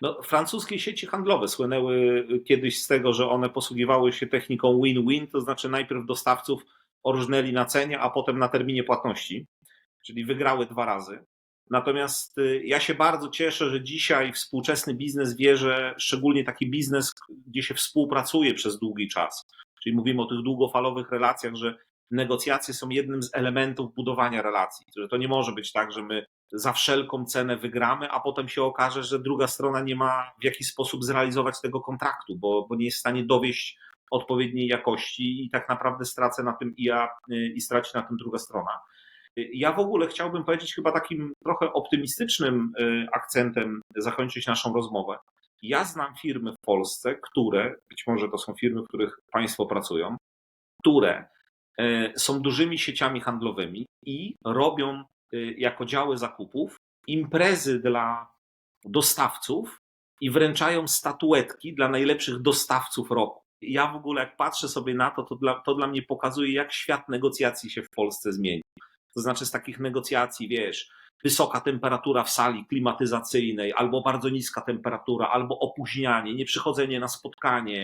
No, francuskie sieci handlowe słynęły kiedyś z tego, że one posługiwały się techniką win-win, to znaczy najpierw dostawców orżnęli na cenie, a potem na terminie płatności, czyli wygrały dwa razy. Natomiast y, ja się bardzo cieszę, że dzisiaj współczesny biznes wie, że szczególnie taki biznes, gdzie się współpracuje przez długi czas, czyli mówimy o tych długofalowych relacjach, że negocjacje są jednym z elementów budowania relacji, że to nie może być tak, że my za wszelką cenę wygramy, a potem się okaże, że druga strona nie ma w jakiś sposób zrealizować tego kontraktu, bo, bo nie jest w stanie dowieść odpowiedniej jakości i tak naprawdę stracę na tym i ja, y, i straci na tym druga strona. Y, Ja w ogóle chciałbym powiedzieć chyba takim trochę optymistycznym y, akcentem zakończyć naszą rozmowę. Ja znam firmy w Polsce, które, być może to są firmy, w których Państwo pracują, które są dużymi sieciami handlowymi i robią jako działy zakupów imprezy dla dostawców i wręczają statuetki dla najlepszych dostawców roku. Ja w ogóle, jak patrzę sobie na to, to dla, to dla mnie pokazuje, jak świat negocjacji się w Polsce zmieni. To znaczy, z takich negocjacji, wiesz, wysoka temperatura w sali klimatyzacyjnej, albo bardzo niska temperatura, albo opóźnianie, nieprzychodzenie na spotkanie,